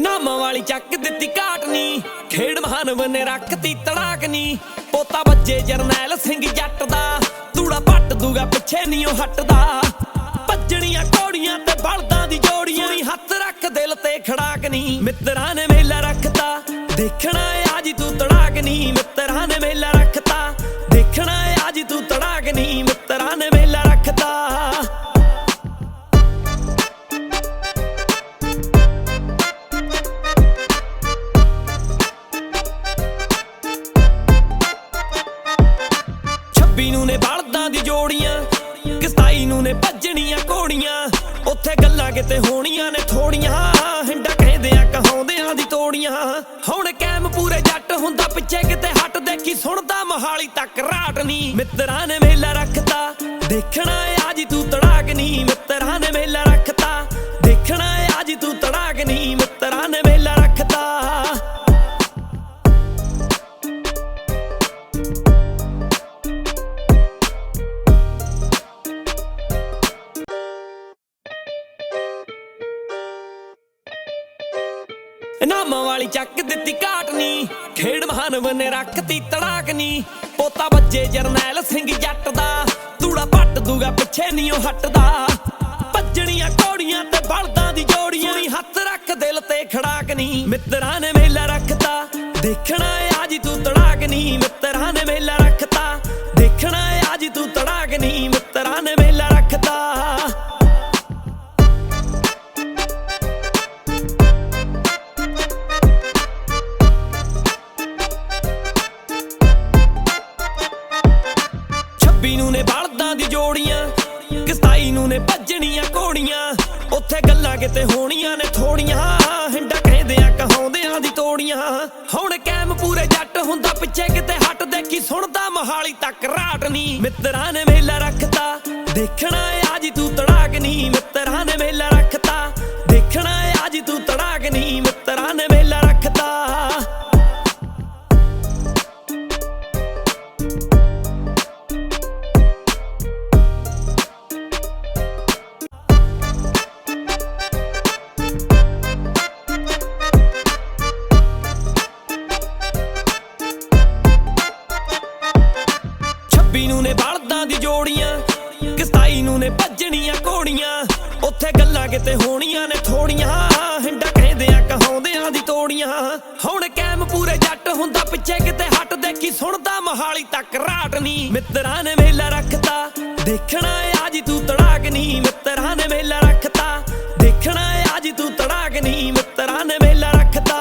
ਇਨਾਮਾਂ ਵਾਲੀ ਚੱਕ ਦਿੱਤੀ ਘਾਟ ਖੇਡ ਮਹਾਨਵ ਨੇ ਰੱਖਤੀ ਤੜਾਕ ਪੋਤਾ ਵੱਜੇ ਜਰਨੈਲ ਸਿੰਘ ਜੱਟ ਦਾ, ਤੂੜਾ ਪੱਟ ਦੂਗਾ ਪਿੱਛੇ ਨਹੀਂ ਉਹ ਹਟਦਾ। ਭੱਜਣੀਆਂ ਘੋੜੀਆਂ ਤੇ ਬਲਦਾਂ ਦੀ ਜੋੜੀਆਂ। ਨੀ ਹੱਥ ਰੱਖ ਦਿਲ ਤੇ ਖੜਾਕ ਨੀ ਮਿੱਤਰਾਂ ਨੇ ਮੇਲਾ ਰੱਖਤਾ, ਦੇਖਣਾ ਨੂੰ ਦੀ ਜੋੜੀਆਂ ਕਿਸਾਈ ਨੂੰ ਨੇ ਭੱਜਣੀਆਂ ਘੋੜੀਆਂ, ਉੱਥੇ ਗੱਲਾਂ ਕਿਤੇ ਹੋਣੀਆਂ ਨੇ ਥੋੜੀਆਂ, ਹਿੰਡਾ ਕਹਿੰਦੇ ਆ ਕਹਾਉਂਦਿਆਂ ਦੀ ਤੋੜੀਆਂ। ਹੁਣ ਕੈਮ ਪੂਰੇ ਜੱਟ ਹੁੰਦਾ, ਪਿੱਛੇ ਕਿਤੇ ਹੱਟ ਦੇਖੀ, ਸੁਣਦਾ ਮਹਾਲੀ ਤੱਕ ਰਾਟ ਨਹੀਂ ਮਿੱਤਰਾਂ ਨੇ ਮੇਲਾ ਰੱਖਤਾ, ਦੇਖਣਾ ਏ ਆਜੀ ਤੂੰ ਤੜਾਕ ਨਹੀਂ ਮਿੱਤਰਾਂ ਨੇ ਮੇਲਾ ਰੱਖਤਾ, ਦੇਖਣਾ ਏ ਆਜੀ ਤੂੰ ਤੜਾਕ ਇਨਾਮਾਂ ਵਾਲੀ ਚੱਕ ਦਿੱਤੀ ਘਾਟ ਖੇਡ ਮਹਾਨਵ ਨੇ ਰੱਖਤੀ ਤੜਾਕ ਪੋਤਾ ਵੱਜੇ ਜਰਨੈਲ ਸਿੰਘ ਜੱਟ ਦਾ। ਤੂੜਾ ਪੱਟ ਦੂਗਾ, ਪਿੱਛੇ ਨਹੀਂ ਉਹ ਹਟਦਾ। ਭੱਜਣੀਆਂ ਘੋੜੀਆਂ ਤੇ ਬਲਦਾਂ ਦੀ ਜੋੜੀਆਂ ਨੀ। ਹੱਥ ਰੱਖ ਦਿਲ ਤੇ ਖੜਾਕਨੀ। ਮਿੱਤਰਾਂ ਨੇ ਮੇਲਾ ਰੱਖਤਾ। ਦੇਖਣਾ ਏ ਆਜੀ ਤੂੰ ਤੜਾਕ ਨੀ ਮਿੱਤਰਾਂ ਨੇ ਮੇਲਾ ਰੱਖਤਾ। ਦੇਖਣਾ 26 ਨੂੰ ਨੇ ਬਲਦਾਂ ਦੀ ਜੋੜੀਆਂ ਕਿ ਨੂੰ ਨੇ ਭੱਜਣੀਆਂ ਕੋੜੀਆਂ ਉੱਥੇ ਗੱਲਾਂ ਕਿਤੇ ਹੋਣੀਆਂ ਨੇ ਥੋੜੀਆਂ, ਹਿੰਡਾ ਕਹਿੰਦੇ ਆ ਕਹਾਉਂਦੇ ਆ ਦੀ ਤੋੜੀਆਂ। ਹੁਣ ਕੈਮ ਪੂਰੇ ਜੱਟ ਹੁੰਦਾ, ਪਿੱਛੇ ਕਿਤੇ ਹਟ ਦੇਖੀ, ਸੁਣਦਾ ਮਹਾਲੀ ਤੱਕ ਰਾਟ ਨਹੀਂ ਮਿੱਤਰਾਂ ਨੇ ਮੇਲਾ ਰੱਖਤਾ, ਦੇਖਣਾ ਆ ਜੀ ਤੂੰ ਤੜਾਕ ਨਹੀਂ ਮਿੱਤਰਾਂ ਨੇ ਮੇਲਾ ਰੱਖਤਾ, ਦੇਖਣਾ ਆ ਜੀ ਤੂੰ ਤੜਾਕ ਨਹੀਂ ਮਿੱਤਰ ਨੇ ਬਲਦਾਂ ਦੀ ਜੋੜੀਆਂ ਕਿ ਨੂੰ ਨੇ ਭੱਜਣੀਆਂ ਕੋੜੀਆਂ ਉੱਥੇ ਗੱਲਾਂ ਕਿਤੇ ਹੋਣੀਆਂ ਨੇ ਥੋੜੀਆਂ, ਹਿੰਡਾ ਕਹਿੰਦੇ ਆ ਕਹਾਉਂਦੇ ਆ ਦੀ ਤੋੜੀਆਂ। ਹੁਣ ਕੈਮ ਪੂਰੇ ਜੱਟ ਹੁੰਦਾ, ਪਿੱਛੇ ਕਿਤੇ ਹਟ ਦੇਖੀ ਸੁਣਦਾ, ਮਹਾਲੀ ਤੱਕ ਰਾਟ ਨਹੀਂ ਮਿੱਤਰਾਂ ਨੇ ਮੇਲਾ ਰੱਖਤਾ, ਦੇਖਣਾ ਆਜੀ ਤੂੰ ਤੜਾਕ ਨਹੀਂ ਮਿੱਤਰਾਂ ਨੇ ਮੇਲਾ ਰੱਖਤਾ, ਦੇਖਣਾ ਆਜੀ ਤੂੰ ਤੜਾਕ ਨਹੀਂ ਮਿੱਤਰਾਂ ਨੇ ਮੇਲਾ ਰੱਖਤਾ।